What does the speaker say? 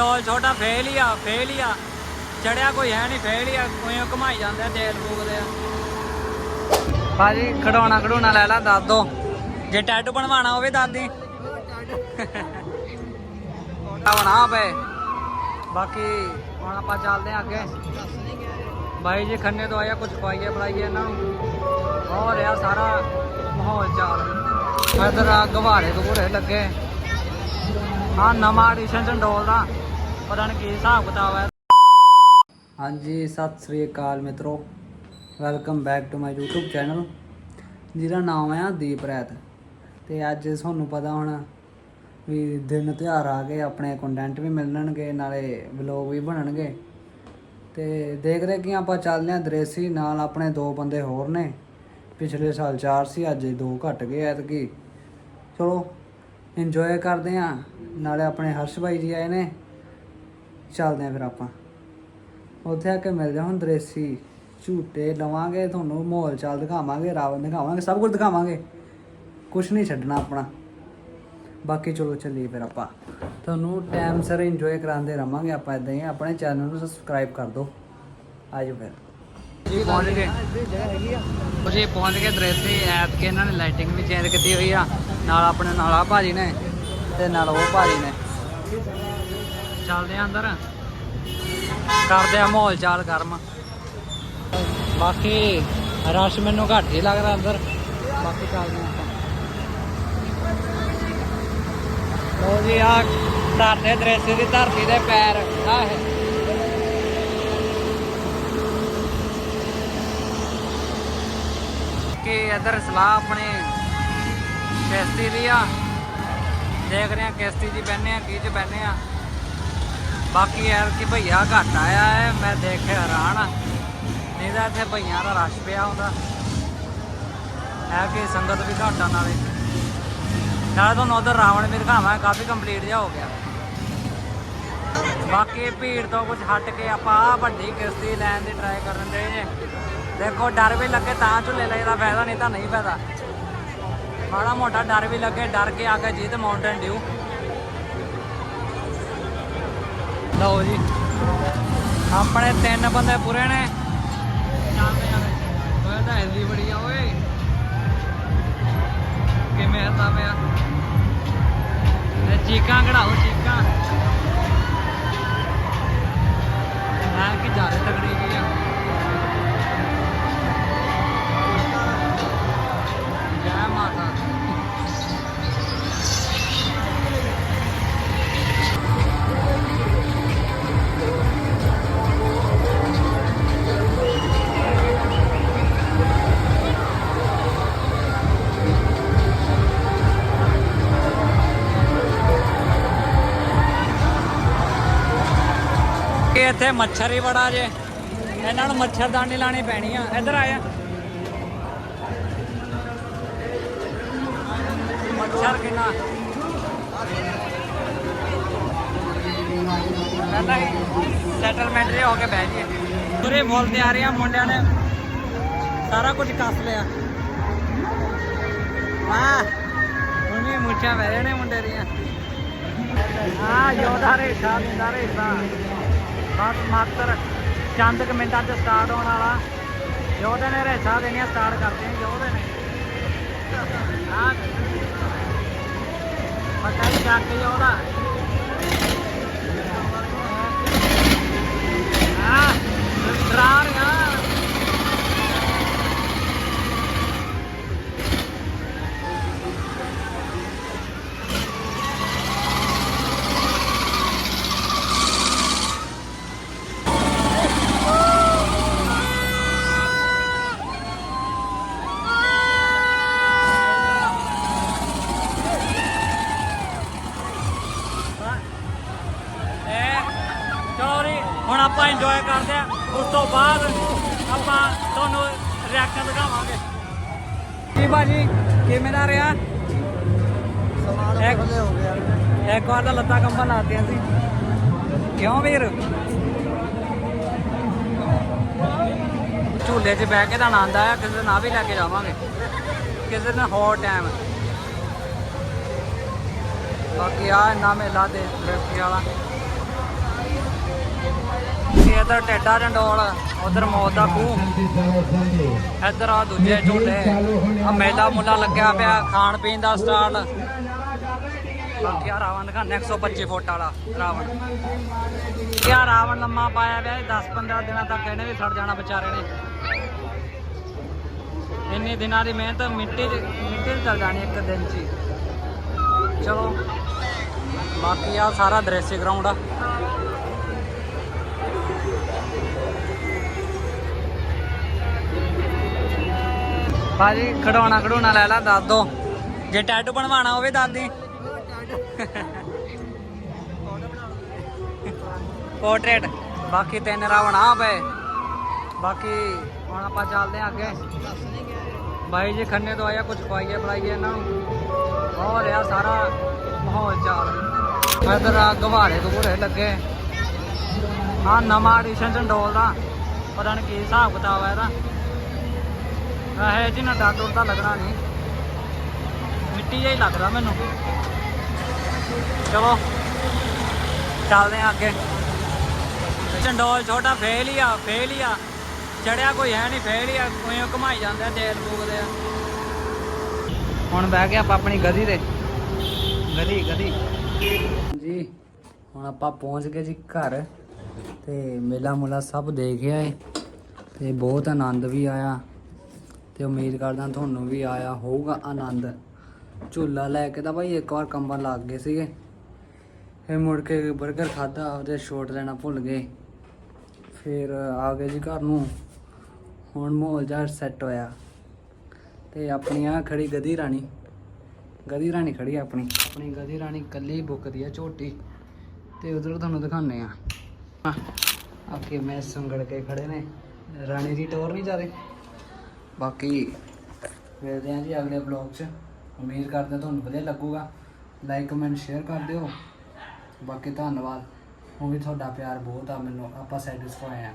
ਚੰਡੋਲ ਛੋਟਾ ਫੇਲ ਹੀ ਆ ਫੇਲ ਹੀ ਆ। ਚੜਿਆ ਕੋਈ ਹੈ ਨਹੀਂ ਫੇਲ ਹੀ ਆ ਕੋਈ ਘੁਮਾਈ ਜਾਂਦੇ ਆ ਤੇਲ ਫੂਕਦੇ ਆ। ਭਾਜੀ ਖਡਾਉਣਾ ਖਡੂਣਾ ਲੈ ਲੈ ਦੱਸ ਦੋ ਜੇ ਟੈਟੂ ਬਣਵਾਣਾ ਹੋਵੇ ਦੱਸ ਦੀ ਬਣਾ ਪਏ ਬਾਕੀ ਹੁਣ ਆਪਾਂ ਚੱਲਦੇ ਆ ਅੱਗੇ। ਬਾਈ ਜੀ ਖੰਨੇ ਤੋਂ ਆਇਆ ਕੁਝ ਖਵਾਈਏ ਬੁਲਾਈਏ ਇਹਨਾਂ ਨੂੰ। ਹੋ ਰਿਹਾ ਸਾਰਾ ਮਾਹੌਲ ਚਾਲ। ਇਧਰ ਆ ਗਵਾਰੇ ਗਵੂਰੇ ਲੱਗੇ। ਹਾਂ ਨਵਾਂ ਐਡੀਸ਼ਨ ਚੰਡੋਲ ਦਾ ਪਤਾ ਨਹੀਂ ਕੀ ਹਿਸਾਬ ਕਿਤਾਬ ਹੈ ਹਾਂਜੀ, ਸਤਿ ਸ੍ਰੀ ਅਕਾਲ ਮਿੱਤਰੋ। Welcome back to my YouTube channel ਜਿਹਦਾ ਨਾਮ ਆ ਦੀਪ ਰੈਤ ਤੇ ਅੱਜ ਤੁਹਾਨੂੰ ਪਤਾ ਹੋਣਾ ਵੀ ਦਿਨ ਤਿਉਹਾਰ ਆ ਗਏ, ਆਪਣੇ ਕੰਟੈਂਟ ਵੀ ਮਿਲਣਗੇ, ਨਾਲੇ ਵਲੌਗ ਵੀ ਬਣਨਗੇ। ਤੇ ਦੇਖਦੇ ਕਿ ਆਪਾਂ ਚੱਲਦੇ ਹਾਂ ਦਰੇਸੀ, ਨਾਲ ਆਪਣੇ ਦੋ ਬੰਦੇ ਹੋਰ ਨੇ। ਪਿਛਲੇ ਸਾਲ ਚਾਰ ਸੀ, ਅੱਜ ਦੋ ਘਟ ਗਏ ਐਤਕੀ। ਚਲੋ ਇੰਜੋਏ ਕਰਦੇ ਹਾਂ। ਨਾਲੇ ਆਪਣੇ ਹਰਸ਼ ਭਾਈ ਜੀ ਆਏ ਨੇ। ਚੱਲਦੇ ਹਾਂ ਫਿਰ ਆਪਾਂ। ਉੱਥੇ ਆ ਕੇ ਮਿਲਦੇ ਹਾਂ ਹੁਣ ਦਰੇਸੀ ਝੂਟੇ, ਲਵਾਂਗੇ ਤੁਹਾਨੂੰ ਮਾਹੌਲ ਚਾਲ ਦਿਖਾਵਾਂਗੇ, ਰਾਵਣ ਦਿਖਾਵਾਂਗੇ, ਸਭ ਕੁਝ ਦਿਖਾਵਾਂਗੇ। ਕੁਝ ਨਹੀਂ ਛੱਡਣਾ ਆਪਣਾ। ਬਾਕੀ ਚਲੋ ਚੱਲੀਏ ਫਿਰ ਆਪਾਂ। ਤੁਹਾਨੂੰ ਟਾਈਮ ਸਿਰ ਇੰਜੋਏ ਕਰਾਉਂਦੇ ਰਵਾਂਗੇ ਆਪਾਂ ਇਦਾਂ ਹੀ। ਆਪਣੇ ਚੈਨਲ ਨੂੰ ਸਬਸਕ੍ਰਾਈਬ ਕਰ ਦਿਓ। ਆਜੋ ਫਿਰ। ਜੀ ਪਹੁੰਚ ਗਏ। ਤੁਸੀਂ ਪਹੁੰਚ ਗਏ ਦਰੇਸੀ। ਐਤ ਕੇ ਇਹਨਾਂ ਨੇ ਲਾਈਟਿੰਗ ਵੀ ਚੇਂਜ ਕੀਤੀ ਹੋਈ ਆ। ਨਾਲ ਆਪਣੇ ਨਾਲ ਆ ਭਾਜੀ ਨੇ ਤੇ ਨਾਲ ਉਹ ਭਾਜੀ ਨੇ। ਚੱਲਦੇ ਆ ਅੰਦਰ। ਕਰਦੇ ਆ ਮਾਹੌਲ ਚਾਲ ਗਰਮ। ਬਾਕੀ ਰਸ਼ ਮੈਨੂੰ ਘੱਟ ਹੀ ਲੱਗਦਾ ਅੰਦਰ। ਬਾਕੀ ਚੱਲਦੇ ਆ ਲੋ ਜੀ ਆ ਧਰਤੇ ਦ੍ਰਿਸ਼ ਦੀ ਧਰਤੀ ਦੇ ਪੈਰ। ਆ ਹੈ। ਕਿ ਇਧਰ ਸਲਾਹ ਆਪਣੇ ਕਿਸ਼ਤੀ ਦੀ ਆ। ਦੇਖ ਰਹੇ ਆ ਕਿਸ਼ਤੀ 'ਚ ਬੈਨੇ ਆ ਕੀ 'ਚ ਬੈਨੇ ਆ ਬਾਕੀ ਯਾਰ ਕਿ ਭਈਆ ਘੱਟ ਆਇਆ ਹੈ, ਮੈਂ ਦੇਖ ਕੇ ਹੈਰਾਨ ਆ ਨਹੀਂ ਤਾਂ ਇੱਥੇ ਭਈਆਂ ਦਾ ਰਸ਼ ਪਿਆ ਹੁੰਦਾ। ਹੈ ਕਿ ਸੰਗਤ ਵੀ ਘੱਟ ਆ ਨਾਲੇ। ਨਾਲੇ ਤੁਹਾਨੂੰ ਉਧਰ ਰਾਵਣ ਵੀ ਦਿਖਾਵਾਂ, ਕਾਫੀ ਕੰਪਲੀਟ ਜਿਹਾ ਹੋ ਗਿਆ। ਬਾਕੀ ਭੀੜ ਤੋਂ ਕੁਝ ਹਟ ਕੇ ਆਪਾਂ ਆਹ ਵੱਡੀ ਕਿਸ਼ਤੀ ਲੈਣ ਦੀ ਟਰਾਈ ਕਰਨ ਦੇ ਜੇ ਦੇਖੋ ਡਰ ਵੀ ਲੱਗੇ ਤਾਂ ਝੁੱਲੇ ਲਈ ਦਾ ਫਾਇਦਾ, ਨਹੀਂ ਤਾਂ ਨਹੀਂ ਫਾਇਦਾ। ਮਾੜਾ ਮੋਟਾ ਡਰ ਵੀ ਲੱਗੇ, ਡਰ ਕੇ ਆ ਕੇ ਜੀਤ ਮਾਊਂਟਨ ਡਿਊ। ਲਓ ਜੀ, ਆਪਣੇ ਤਿੰਨ ਬੰਦੇ ਪੂਰੇ ਨੇ। ਚੱਲਦੇ ਆ ਓਏ, ਤਾਂ ਹਿਲਦੀ ਬੜੀ ਆ, ਓਏ। ਕਿਵੇਂ ਹੱਤਾ ਪਿਆ ਤੇ ਚੀਕਾਂ ਕਢਾਓ, ਚੀਕਾਂ। ਮੈਂ ਕਿ ਜ਼ਿਆਦਾ ਤਕੜੀ ਗਈ ਆ। ਇੱਥੇ ਮੱਛਰ ਹੀ ਬੜਾ ਜੇ। ਇਹਨਾਂ ਨੂੰ ਮੱਛਰਦਾਨੀ ਲਾਣੀ ਪੈਣੀ ਆ। ਇੱਧਰ ਆਇਆ ਮੱਛਰ ਕਿੰਨਾ? ਕਹਿੰਦਾ ਸੈਟਲਮੈਂਟ ਜੇ ਹੋ ਕੇ ਬਹਿ ਜੀਏ ਪੂਰੇ ਮੁੱਲ ਤੇ ਆ ਰਹੇ ਆ, ਮੁੰਡਿਆਂ ਨੇ ਸਾਰਾ ਕੁਝ ਕੱਸ ਲਿਆ। ਵਾਹ, ਹੁਣ ਮੁੱਛਾਂ ਬਹਿ ਰਹੇ ਨੇ ਮੁੰਡੇ ਦੀਆਂ। ਹਾਂ ਯੋਧਾ ਰੇਸ਼ਾ ਦਿੰਦਾ ਰੇਸ਼ਾ। ਬਸ ਮਾਤਰ ਚੰਦ ਕੁ ਮਿੰਟਾਂ 'ਚ ਸਟਾਰਟ ਹੋਣ ਵਾਲਾ। ਯੋਧੇ ਨੇ ਰੇਸ਼ਾ ਦੇਣੀਆਂ ਸਟਾਰਟ ਕਰਦੇ ਨੇ ਯੋਧੇ ਨੇ। ਹਾਂ ਪਤਾ ਹੀ ਚੱਕ ਯੋਧਾ ਹਾਂ ਡਰਾ ਰਿਹਾ ਇਹ ਚਲੋ ਜੀ ਹੁਣ ਆਪਾਂ ਇੰਜੋਏ ਕਰਦੇ ਆ ਉਸ ਤੋਂ ਬਾਅਦ ਆਪਾਂ ਤੁਹਾਨੂੰ ਰਿਐਕਸ਼ਨ ਦਿਖਾਵਾਂਗੇ। ਕੀ ਬਾਜੀ ਕਿਵੇਂ ਦਾ ਰਿਹਾ? ਹੋ ਗਿਆ। ਇੱਕ ਵਾਰ ਤਾਂ ਲੱਤਾਂ ਕੰਬਣ ਲਾਤੀਆਂ ਸੀ। ਕਿਉਂ ਵੀਰ? ਝੂਲੇ 'ਚ ਬਹਿ ਕੇ ਤਾਂ ਆਨੰਦ ਆਇਆ ਕਿਸੇ ਦਿਨ ਆ ਵੀ ਲੈ ਕੇ ਜਾਵਾਂਗੇ। ਕਿਸੇ ਦਿਨ ਹੋਰ ਟਾਈਮ ਬਾਕੀ ਆ ਇੰਨਾ ਮੇਲਾ ਤੇ ਡਰਿਫਟ ਵਾਲਾ। ਇਧਰ ਟੇਡਾ ਡੰਡੋਲ ਉਧਰ ਮੌਤ ਦਾ ਖੂਹ। ਇੱਧਰ ਆ ਦੂਜੇ ਝੂਲੇ ਆ ਮੇਲਾ ਮੁੱਲਾ ਲੱਗਿਆ ਪਿਆ, ਖਾਣ ਪੀਣ ਦਾ ਸਟਾਲ। ਬਾਕੀ ਆ ਰਾਵਣ ਦਿਖਾਣੇ 125 ਫੁੱਟ ਵਾਲਾ ਰਾਵਣ। ਕੀ ਆ ਰਾਵਣ ਲੰਮਾ ਪਾਇਆ ਪਿਆ 10 15 ਦਿਨਾਂ ਤੱਕ ਇਹਨੇ ਵੀ ਸੜ ਜਾਣਾ ਵਿਚਾਰੇ ਨੇ। ਇੰਨੇ ਦਿਨਾਂ ਦੀ ਮਿਹਨਤ, ਮਿੱਟੀ 'ਚ ਮਿੱਟੀ 'ਚ ਚਲ ਜਾਣੀ ਇੱਕ ਦਿਨ 'ਚ ਹੀ। ਚਲੋ, ਬਾਕੀ ਆ ਸਾਰਾ ਦ੍ਰਿਸ਼ ਗਰਾਊਂਡ ਆ। ਭਾਜੀ ਖਡਾਉਣਾ ਖਡਾਉਣਾ ਲੈ ਲੈ ਦੱਸ ਦੋ ਜੇ ਟੈਟੂ ਬਣਵਾਣਾ ਹੋਵੇ ਦੱਸ ਦੀ ਪੋਰਟਰੇਟ ਬਾਕੀ ਤਿੰਨ ਰਾਵਣ ਪਏ। ਬਾਕੀ ਹੁਣ ਆਪਾਂ ਚੱਲਦੇ ਹਾਂ ਅੱਗੇ। ਬਾਈ ਜੀ, ਖੰਨੇ ਤੋਂ ਆਇਆ ਕੁਝ ਖਵਾਈਏ ਪਲਾਈਏ ਇਹਨਾਂ ਨੂੰ। ਹੋ ਰਿਹਾ ਸਾਰਾ ਮਾਹੌਲ ਚਾਲ। ਇਧਰ ਆ ਗਵਾਰੇ ਗਵੂਰੇ ਲੱਗੇ। ਆ ਨਵਾਂ ਐਡੀਸ਼ਨ ਚੰਡੋਲ ਦਾ ਪਤਾ ਨਹੀਂ ਕੀ ਹਿਸਾਬ ਕਿਤਾਬ ਹੈ ਇਹਦਾ। ਇਹ ਜੀ ਨਾ ਡਰ ਡਰ ਤਾਂ ਲੱਗਣਾ ਨਹੀਂ। ਮਿੱਟੀ ਜਿਹਾ ਹੀ ਲੱਗਦਾ ਮੈਨੂੰ। ਚਲੋ, ਚੱਲਦੇ ਹਾਂ ਅੱਗੇ। ਚੰਡੋਲ ਛੋਟਾ ਫੇਲ ਹੀ ਆ, ਫੇਲ ਹੀ ਆ। ਚੜਿਆ ਕੋਈ ਹੈ ਨਹੀਂ, ਫੇਲ ਹੀ ਆ। ਕੋਈ ਘੁਮਾਈ ਜਾਂਦੇ ਆ, ਤੇਲ ਫੂਕਦੇ ਆ। ਹੁਣ ਬਹਿ ਗਏ ਆਪਾਂ ਆਪਣੀ ਗਦੀ ਤੇ। ਗਦੀ ਗਦੀ ਜੀ, ਹੁਣ ਆਪਾਂ ਪਹੁੰਚ ਗਏ ਜੀ ਘਰ। ਤੇ ਮੇਲਾ ਮੁਲਾ ਸਭ ਦੇਖਿਆ ਏ ਤੇ ਬਹੁਤ ਆਨੰਦ ਵੀ ਆਇਆ। ਤੇ ਉਮੀਦ ਕਰਦਾ ਤੁਹਾਨੂੰ ਵੀ ਆਇਆ ਹੋਊਗਾ ਆਨੰਦ। ਝੂਲਾ ਲੈ ਕੇ ਤਾਂ ਭਾਈ ਇੱਕ ਵਾਰ ਕੰਬਣ ਲੱਗ ਗਏ ਸੀਗੇ। ਫਿਰ ਮੁੜ ਕੇ 버ਗਰ ਖਾਦਾ ਉਹਦੇ ਸ਼ੋਟ ਲੈਣਾ ਭੁੱਲ ਗਏ। ਫਿਰ ਆ ਗਏ ਜੀ ਘਰ ਨੂੰ। ਹੁਣ ਮਾਹੌਲ ਜਿਹਾ ਸੈੱਟ ਹੋਇਆ। ਤੇ ਆਪਣੀ ਆ ਖੜੀ ਗਦੀ ਰਾਣੀ। ਗਦੀ ਰਾਣੀ ਖੜੀ ਆ ਆਪਣੀ। ਆਪਣੀ ਗਦੀ ਰਾਣੀ ਕੱਲੀ ਬੁੱਕਦੀ ਆ ਝੋਟੀ। ਤੇ ਉਧਰ ਤੁਹਾਨੂੰ ਦਿਖਾਣੇ ਆ। ਆਕੇ ਮੈਂ ਸੰਗੜ ਕੇ ਖੜੇ ਨੇ। ਰਾਣੀ ਦੀ ਟੋਰ ਨਹੀਂ ਜਾਦੇ ਬਾਕੀ ਮਿਲਦੇ ਹਾਂ ਜੀ ਅਗਲੇ ਬਲੌਗ 'ਚ। ਉਮੀਦ ਕਰਦੇ ਤੁਹਾਨੂੰ ਵਧੀਆ ਲੱਗੂਗਾ। ਲਾਈਕ ਕਮੈਂਟ ਸ਼ੇਅਰ ਕਰ ਦਿਓ। ਬਾਕੀ ਧੰਨਵਾਦ। ਉਹ ਵੀ ਤੁਹਾਡਾ ਪਿਆਰ ਬਹੁਤ ਆ ਮੈਨੂੰ। ਆਪਾਂ ਸੈਟੀਸਫਾਈ ਆ